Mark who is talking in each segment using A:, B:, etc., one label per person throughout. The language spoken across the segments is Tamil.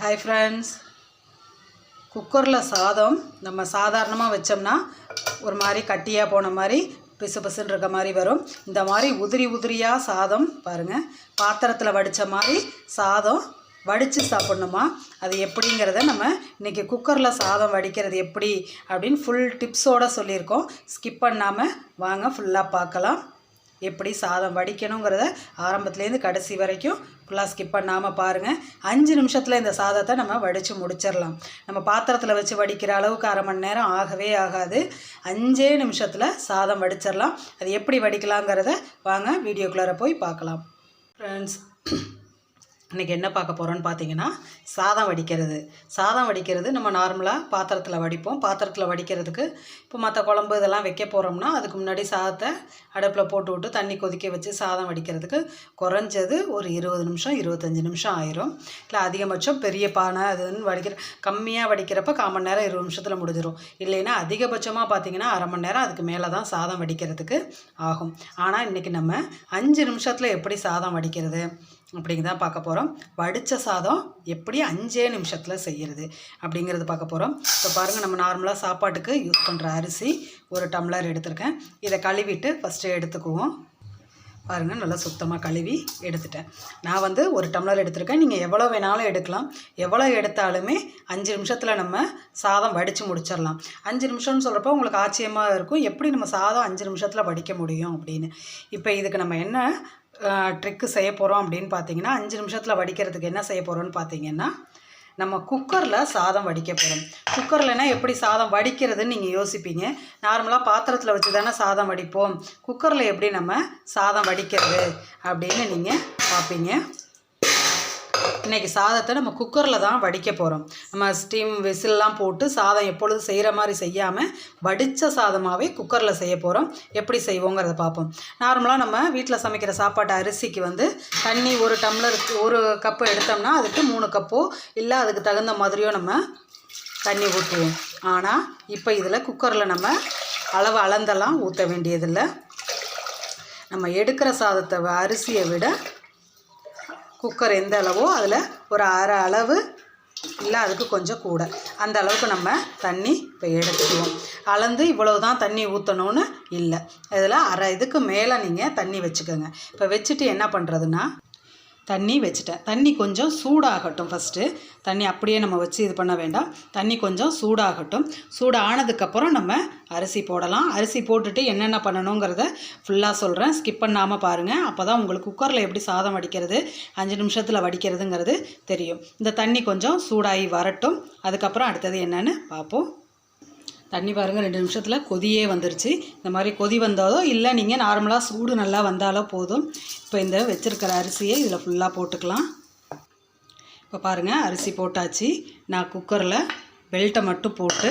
A: ஹாய் ஃப்ரெண்ட்ஸ் குக்கரில் சாதம் நம்ம சாதாரணமாக வச்சோம்னா ஒரு மாதிரி கட்டியாக போன மாதிரி பிசு பிசுன்னு இருக்க மாதிரி வரும். இந்த மாதிரி உதிரி உதிரியாக சாதம் பாருங்கள் பாத்திரத்தில் வடித்த மாதிரி சாதம் வடித்து சாப்பிட்ணுமா? அது எப்படிங்கிறத நம்ம இன்றைக்கி குக்கரில் சாதம் வடிக்கிறது எப்படி அப்படின்னு ஃபுல் டிப்ஸோடு சொல்லியிருக்கோம். ஸ்கிப் பண்ணாமல் வாங்க ஃபுல்லாக பார்க்கலாம். எப்படி சாதம் வடிக்கணுங்கிறத ஆரம்பத்துலேருந்து கடைசி வரைக்கும் ஃபுல்லாக ஸ்கிப் பண்ணாமல் பாருங்கள் அஞ்சு நிமிஷத்தில் இந்த சாதத்தை நம்ம வடித்து முடிச்சிடலாம். நம்ம பாத்திரத்தில் வச்சு வடிக்கிற அளவுக்கு அரை மணி நேரம் ஆகவே ஆகாது. அஞ்சே நிமிஷத்தில் சாதம் வடிச்சிடலாம். அது எப்படி வடிக்கலாங்கிறத வாங்க வீடியோக்குள்ளார போய் பார்க்கலாம். ஃப்ரெண்ட்ஸ் இன்றைக்கி என்ன பார்க்க போகிறோன்னு பார்த்தீங்கன்னா சாதம் வடிக்கிறது. சாதம் வடிக்கிறது நம்ம நார்மலாக பாத்திரத்தில் வடிப்போம். பாத்திரத்தில் வடிக்கிறதுக்கு இப்போ மற்ற குழம்பு இதெல்லாம் வைக்க போகிறோம்னா அதுக்கு முன்னாடி சாதத்தை அடுப்பில் போட்டு விட்டு தண்ணி கொதிக்க வச்சு சாதம் வடிக்கிறதுக்கு குறைஞ்சது ஒரு இருபது நிமிஷம் இருபத்தஞ்சி நிமிஷம் ஆயிரும். இல்லை அதிகபட்சம் பெரிய பானை அதுன்னு வடிக்கிற கம்மியாக வடிக்கிறப்ப கால் மணி நேரம் இருபது நிமிஷத்தில் முடிஞ்சிடும் இல்லைன்னா அதிகபட்சமாக பார்த்தீங்கன்னா அரை மணி நேரம் அதுக்கு மேலே தான் சாதம் வடிக்கிறதுக்கு ஆகும். ஆனால் இன்றைக்கி நம்ம அஞ்சு நிமிஷத்தில் எப்படி சாதம் வடிக்கிறது? அப்படிங்க தான் பார்க்க போகிறோம் வடித்த சாதம் எப்படி அஞ்சே நிமிஷத்தில் செய்கிறது அப்படிங்கிறது பார்க்க போகிறோம் இப்போ பாருங்கள் நம்ம நார்மலாக சாப்பாட்டுக்கு யூஸ் பண்ணுற அரிசி ஒரு டம்ளர் எடுத்திருக்கேன். இதை கழுவிட்டு ஃபஸ்ட்டு எடுத்துக்குவோம். பாருங்கள் நல்லா சுத்தமாக கழுவி எடுத்துட்டேன். நான் வந்து ஒரு டம்ளர் எடுத்திருக்கேன். நீங்கள் எவ்வளோ வேணாலும் எடுக்கலாம். எவ்வளோ எடுத்தாலுமே அஞ்சு நிமிஷத்தில் நம்ம சாதம் வடித்து முடிச்சிடலாம். அஞ்சு நிமிஷம்னு சொல்கிறப்போ உங்களுக்கு ஆச்சரியமாக இருக்கும். எப்படி நம்ம சாதம் அஞ்சு நிமிஷத்தில் வடிக்க முடியும் அப்படின்னு. இப்போ இதுக்கு நம்ம என்ன ட்ரிக்கு செய்ய போகிறோம் அப்படின்னு பார்த்தீங்கன்னா அஞ்சு நிமிஷத்தில் வடிக்கிறதுக்கு என்ன செய்ய போகிறோம்னு பார்த்தீங்கன்னா நம்ம குக்கரில் சாதம் வடிக்க போகிறோம் குக்கர்லனா எப்படி சாதம் வடிக்கிறதுன்னு நீங்கள் யோசிப்பீங்க. நார்மலாக பாத்திரத்தில் வச்சு தானே சாதம் வடிப்போம். குக்கரில் எப்படி நம்ம சாதம் வடிக்கிறது அப்படின்னு நீங்கள் பார்ப்பீங்க இன்றைக்கி சாதத்தை நம்ம குக்கரில் தான் வடிக்க போகிறோம் நம்ம ஸ்டீம் விசில்லாம் போட்டு சாதம் எப்பொழுது செய்கிற மாதிரி செய்யாமல் வடித்த சாதமாகவே குக்கரில் செய்ய போகிறோம் எப்படி செய்வோங்கிறத பார்ப்போம். நார்மலாக நம்ம வீட்டில் சமைக்கிற சாப்பாட்டு அரிசிக்கு வந்து தண்ணி ஒரு டம்ளருக்கு ஒரு கப்பு எடுத்தோம்னா அதுக்கு மூணு கப்போ இல்லை அதுக்கு தகுந்த மாதிரியோ நம்ம தண்ணி ஊற்றுவோம் ஆனால் இப்போ இதில் குக்கரில் நம்ம அளவு அளந்தெல்லாம் ஊற்ற வேண்டியதில்லை. நம்ம எடுக்கிற சாதத்தை அரிசியை விட குக்கர் எந்த அளவோ அதில் ஒரு அரை அளவு இல்லை அதுக்கு கொஞ்சம் கூட. அந்த அளவுக்கு நம்ம தண்ணி இப்போ எடுத்துக்குவோம். அளந்து இவ்வளவு தான் தண்ணி ஊற்றணும்னு இல்லை. இதில் அரை இதுக்கு மேலே நீங்கள் தண்ணி வச்சுக்கோங்க. இப்போ வச்சுட்டு என்ன பண்ணுறதுன்னா தண்ணி வச்சுட்டேன். தண்ணி கொஞ்சம் சூடாகட்டும் ஃபஸ்ட்டு தண்ணி அப்படியே நம்ம வச்சு இது பண்ண வேண்டாம். தண்ணி கொஞ்சம் சூடாகட்டும். சூடானதுக்கப்புறம் நம்ம அரிசி போடலாம். அரிசி போட்டுட்டு என்னென்ன பண்ணணுங்கிறத ஃபுல்லாக சொல்கிறேன் ஸ்கிப் பண்ணாமல் பாருங்கள் அப்போ தான் உங்களுக்கு குக்கரில் எப்படி சாதம் வடிக்கிறது அஞ்சு நிமிஷத்தில் வடிக்கிறதுங்கிறது தெரியும். இந்த தண்ணி கொஞ்சம் சூடாகி வரட்டும். அதுக்கப்புறம் அடுத்தது என்னென்னு பார்ப்போம். தண்ணி பாருங்கள் ரெண்டு நிமிஷத்தில் கொதியே வந்துருச்சு. இந்த மாதிரி கொதி வந்தாலோ இல்லை நீங்கள் நார்மலாக சூடு நல்லா வந்தாலோ போதும். இப்போ இந்த வச்சுருக்கிற அரிசியை இதில் ஃபுல்லாக போட்டுக்கலாம். இப்போ பாருங்கள் அரிசி போட்டாச்சு. நான் குக்கரில் பெல்ட்டை மட்டும் போட்டு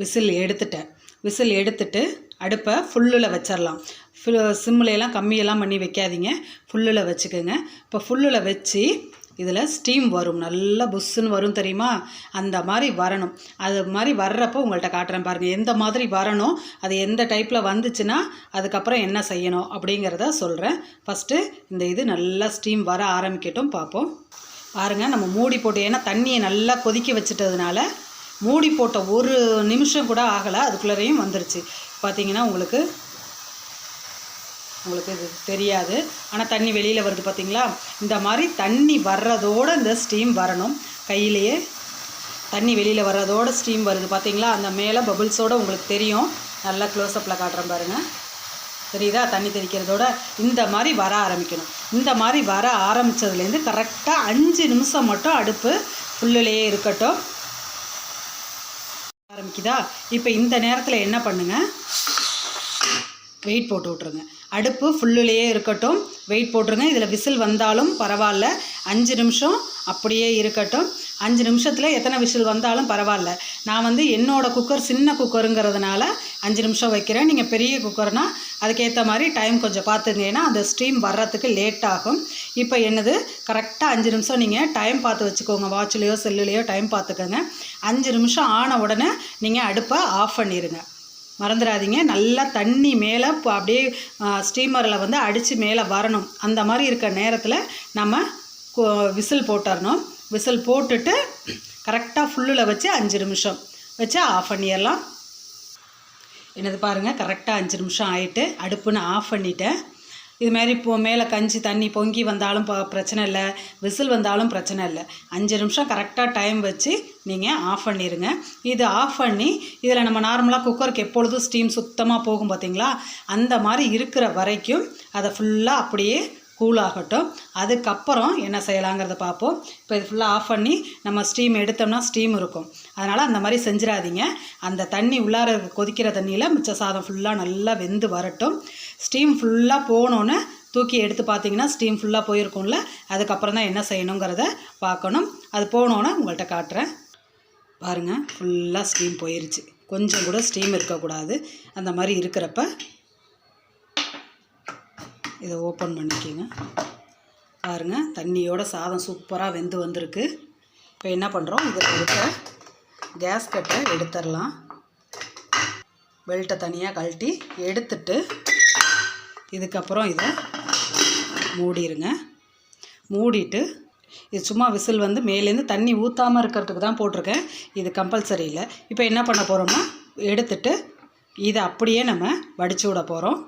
A: விசில் எடுத்துட்டேன். விசில் எடுத்துட்டு அடுப்பை ஃபுல்லில் வச்சிடலாம் ஃபுல் சிம்மிலெலாம் கம்மியெல்லாம் பண்ணி வைக்காதீங்க. ஃபுல்லில் வச்சுக்கோங்க. இப்போ ஃபுல்லில் வச்சு இதில் ஸ்டீம் வரும். நல்லா புஷ்ஷுன்னு வரும் தெரியுமா? அந்த மாதிரி வரணும். அது மாதிரி வர்றப்போ உங்கள்கிட்ட காட்டுறேன் பாருங்கள் எந்த மாதிரி வரணும்? அது எந்த டைப்பில் வந்துச்சுன்னா அதுக்கப்புறம் என்ன செய்யணும் அப்படிங்கிறத சொல்கிறேன் ஃபஸ்ட்டு இந்த இது நல்லா ஸ்டீம் வர ஆரம்பிக்கட்டும். பார்ப்போம். பாருங்கள் நம்ம மூடி போட்டு ஏன்னா தண்ணியை நல்லா கொதிக்க வச்சுட்டதுனால மூடி போட்ட ஒரு நிமிஷம் கூட ஆகலை. அதுக்குள்ளேயும் வந்துருச்சு. பார்த்தீங்கன்னா உங்களுக்கு உங்களுக்கு இது தெரியாது. ஆனால் தண்ணி வெளியில் வருது பார்த்தீங்களா இந்த மாதிரி தண்ணி வர்றதோடு இந்த ஸ்டீம் வரணும். கையிலேயே தண்ணி வெளியில் வர்றதோட ஸ்டீம் வருது பார்த்தீங்களா அந்த மேலே பபுள்ஸோடு உங்களுக்கு தெரியும். நல்லா க்ளோஸ்அப்பில் காட்டுறேன் பாருங்கள் தெரியுதா? தண்ணி தெளிக்கிறதோட இந்த மாதிரி வர ஆரம்பிக்கணும். இந்த மாதிரி வர ஆரம்பித்ததுலேருந்து கரெக்டாக அஞ்சு நிமிஷம் மட்டும் அடுப்பு ஃபுல்லுலேயே இருக்கட்டும். ஆரம்பிக்குதா? இப்போ இந்த நேரத்தில் என்ன பண்ணுங்கள் வெயிட் போட்டு விட்ருங்க அடுப்பு ஃபுல்லுலேயே இருக்கட்டும். வெயிட் போட்டுருங்க. இதில் விசில் வந்தாலும் பரவாயில்ல. அஞ்சு நிமிஷம் அப்படியே இருக்கட்டும். அஞ்சு நிமிஷத்தில் எத்தனை விசில் வந்தாலும் பரவாயில்ல. நான் வந்து என்னோடய குக்கர் சின்ன குக்கருங்கிறதுனால அஞ்சு நிமிஷம் வைக்கிறேன். நீங்கள் பெரிய குக்கர்னால் அதுக்கேற்ற மாதிரி டைம் கொஞ்சம் பார்த்துங்க. ஏன்னா அந்த ஸ்டீம் வர்றதுக்கு லேட் ஆகும். இப்போ என்னது? கரெக்டாக அஞ்சு நிமிஷம் நீங்கள் டைம் பார்த்து வச்சுக்கோங்க. வாட்ச்லேயோ செல்லுலேயோ டைம் பார்த்துக்கோங்க. அஞ்சு நிமிஷம் ஆன உடனே நீங்கள் அடுப்பை ஆஃப் பண்ணிடுங்க மறந்துடாதீங்க நல்லா தண்ணி மேலே இப்போ அப்படியே ஸ்டீமரில் வந்து அடித்து மேலே வரணும். அந்த மாதிரி இருக்க நேரத்தில் நம்ம விசில் போட்டுடணும் விசில் போட்டுட்டு கரெக்டாக ஃபுல்லில் வச்சு அஞ்சு நிமிஷம். வச்சு ஆஃப் பண்ணிடலாம். என்னது பாருங்கள் கரெக்டாக அஞ்சு நிமிஷம் ஆகிட்டு அடுப்புன்னு ஆஃப் பண்ணிட்டேன். இது மாதிரி இப்போ மேலே கஞ்சி தண்ணி பொங்கி வந்தாலும் ப- பிரச்சனை இல்லை. விசில் வந்தாலும் பிரச்சனை இல்லை. அஞ்சு நிமிஷம் கரெக்டாக டைம் வச்சு நீங்கள் ஆஃப் பண்ணிடுங்க இது ஆஃப் பண்ணி இதில் நம்ம நார்மலாக குக்கருக்கு எப்பொழுதும் ஸ்டீம் சுத்தமாக போகும் பார்த்தீங்களா அந்த மாதிரி இருக்கிற வரைக்கும் அதை ஃபுல்லாக அப்படியே கூல் ஆகட்டும். அதுக்கப்புறம் என்ன செய்யலாங்கிறத பார்ப்போம். இப்போ இது ஃபுல்லாக ஆஃப் பண்ணி நம்ம ஸ்டீம் எடுத்தோம்னா ஸ்டீம் இருக்கும். அதனால் அந்த மாதிரி செஞ்சிடாதீங்க. அந்த தண்ணி உள்ளார கொதிக்கிற தண்ணியில் மிச்ச சாதம் ஃபுல்லாக நல்லா வெந்து வரட்டும். ஸ்டீம் ஃபுல்லாக போனோன்னே தூக்கி எடுத்து பார்த்தீங்கன்னா ஸ்டீம் ஃபுல்லாக போயிருக்கும்ல. அதுக்கப்புறம் தான் என்ன செய்யணுங்கிறத பார்க்கணும். அது போனோன்னே உங்கள்கிட்ட காட்டுறேன். பாருங்கள் ஃபுல்லாக ஸ்டீம் போயிருச்சு. கொஞ்சம் கூட ஸ்டீம் இருக்கக்கூடாது. அந்த மாதிரி இருக்கிறப்ப இதை ஓப்பன் பண்ணிக்கோங்க. பாருங்க தண்ணியோட சாதம் சூப்பராக வெந்து வந்திருக்கு. இப்போ என்ன பண்ணுறோம் இதில் இருக்க கேஸ் கட்டை எடுத்துடலாம். பெல்ட்டை தனியாக கழட்டி எடுத்துட்டு இதுக்கப்புறம் இதை மூடிடுங்க மூடிட்டு இது சும்மா விசில் வந்து மேலேருந்து தண்ணி ஊற்றாமல் இருக்கிறதுக்கு தான் போட்டிருக்கேன். இது கம்பல்சரி இல்லை. இப்போ என்ன பண்ண போகிறோம்னா எடுத்துட்டு இதை அப்படியே நம்ம வடித்து விட போகிறோம்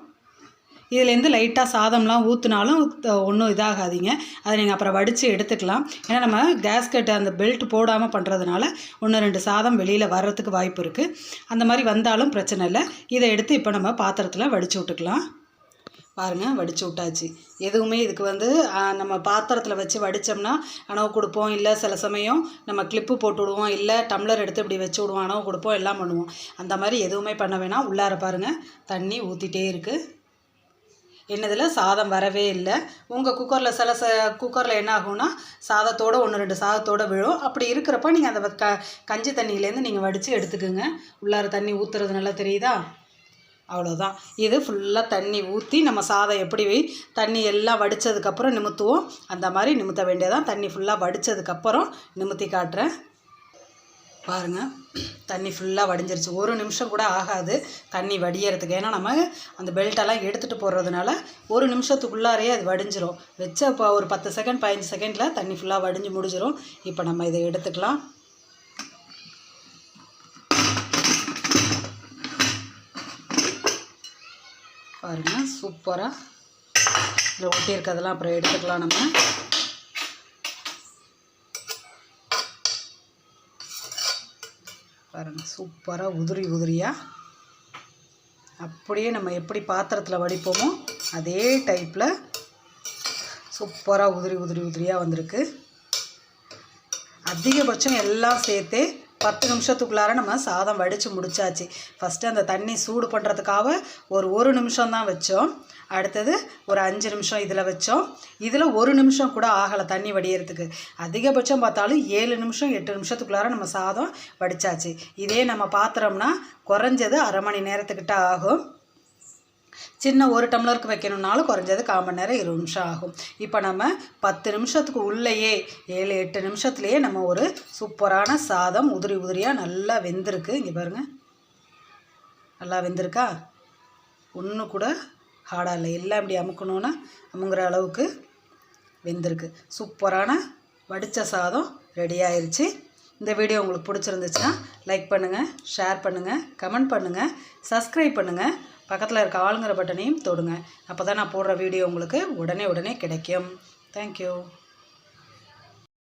A: இதுலேருந்து லைட்டாக சாதம்லாம் ஊற்றுனாலும் ஒன்றும் இதாகாதீங்க. அதை நீங்கள் அப்புறம் வடித்து எடுத்துக்கலாம். ஏன்னா நம்ம கேஸ்கட் அந்த பெல்ட் போடாமல் பண்ணுறதுனால ஒன்று ரெண்டு சாதம் வெளியில் வர்றதுக்கு வாய்ப்பு இருக்குது அந்த மாதிரி வந்தாலும் பிரச்சனை இல்லை. இதை எடுத்து இப்போ நம்ம பாத்திரத்தில் வடித்து விட்டுக்கலாம். பாருங்கள் வடித்து விட்டாச்சு. எதுவுமே இதுக்கு வந்து நம்ம பாத்திரத்தில் வச்சு வடித்தோம்னா அணவு கொடுப்போம் இல்லை சில சமயம் நம்ம கிளிப்பு போட்டு விடுவோம் இல்லை டம்ளர் எடுத்து இப்படி வச்சு விடுவோம் அணவு கொடுப்போம் எல்லாம் பண்ணுவோம். அந்த மாதிரி எதுவுமே பண்ண வேணாம். உள்ளார பாருங்கள் தண்ணி ஊற்றிட்டே இருக்குது என்னதில்? சாதம் வரவே இல்லை. உங்கள் குக்கரில் சில ச குக்கரில் என்ன ஆகும்னா சாதத்தோடு ஒன்று ரெண்டு சாதத்தோடு விழும். அப்படி இருக்கிறப்ப நீங்கள் அந்த க கஞ்சி தண்ணியிலேருந்து நீங்கள் வடித்து எடுத்துக்கோங்க. உள்ளார தண்ணி ஊற்றுறது நல்லா தெரியுதா? அவ்வளோதான் இது ஃபுல்லாக தண்ணி ஊற்றி நம்ம சாதம் எப்படி தண்ணி எல்லாம் வடித்ததுக்கப்புறம் நிமித்துவோம். அந்த மாதிரி நிமித்த வேண்டியதான் தண்ணி ஃபுல்லாக வடித்ததுக்கப்புறம் நிமித்தி காட்டுறேன். பாருங்கள் தண்ணி ஃபுல்லாக வடிஞ்சிருச்சு. ஒரு நிமிஷம் கூட ஆகாது தண்ணி வடியறதுக்கு. ஏன்னா நம்ம அந்த பெல்ட்டெல்லாம் எடுத்துகிட்டு போடுறதுனால ஒரு நிமிஷத்துக்குள்ளாரையே அது வடிஞ்சிரும். வச்ச இப்போ ஒரு பத்து செகண்ட் பதினஞ்சு செகண்டில் தண்ணி ஃபுல்லாக வடிஞ்சு முடிஞ்சிடும் இப்போ நம்ம இதை எடுத்துக்கலாம். பாருங்கள் சூப்பராக இதில் ஒட்டி இருக்கிறதெல்லாம் அப்புறம் எடுத்துக்கலாம் நம்ம. பாருங்கள் சூப்பராக உதிரி உதிரியாக அப்படியே நம்ம எப்படி பாத்திரத்தில் வடிப்போமோ அதே டைப்பில் சூப்பராக உதிரி உதிரி உதிரியாக வந்திருக்கு. அதிகபட்சம் எல்லாம் சேர்த்தே பத்து நிமிஷத்துக்குள்ளார நம்ம சாதம் வடித்து முடிச்சாச்சு. ஃபஸ்ட்டு அந்த தண்ணி சூடு பண்ணுறதுக்காக ஒரு ஒரு நிமிஷம் தான் வச்சோம். அடுத்தது ஒரு அஞ்சு நிமிஷம் இதில் வச்சோம். இதில் ஒரு நிமிஷம் கூட ஆகலை தண்ணி வடிகிறதுக்கு அதிகபட்சம் பார்த்தாலும் ஏழு நிமிஷம் எட்டு நிமிஷத்துக்குள்ளார நம்ம சாதம் வடிச்சாச்சு. இதே நம்ம பாத்திரம்னா குறைஞ்சது அரை மணி நேரத்துக்கிட்ட ஆகும். சின்ன ஒரு டம்ளருக்கு வைக்கணும்னாலும் குறைஞ்சது கால் மணி நேரம் இருபது நிமிஷம் ஆகும். இப்போ நம்ம பத்து நிமிஷத்துக்கு உள்ளேயே ஏழு எட்டு நிமிஷத்துலேயே நம்ம ஒரு சூப்பரான சாதம் உதிரி உதிரியாக நல்லா வெந்திருக்கு. இங்கே பாருங்கள் நல்லா வெந்திருக்கா? ஒன்று கூட ஹார்டாக இல்லை. எல்லாம் இப்படி அமுக்கணுன்னா அமுங்குற அளவுக்கு வெந்திருக்கு. சூப்பரான வடித்த சாதம் ரெடி ஆயிடுச்சு இந்த வீடியோ உங்களுக்கு பிடிச்சிருந்துச்சுன்னா லைக் பண்ணுங்கள் ஷேர் பண்ணுங்கள் கமெண்ட் பண்ணுங்கள் சப்ஸ்கிரைப் பண்ணுங்கள் பக்கத்தில் இருக்க ஆளுங்கிற பட்டனையும் தொடுங்க. அப்போ தான் நான் போடுற வீடியோ உங்களுக்கு உடனே உடனே கிடைக்கும். தேங்க்யூ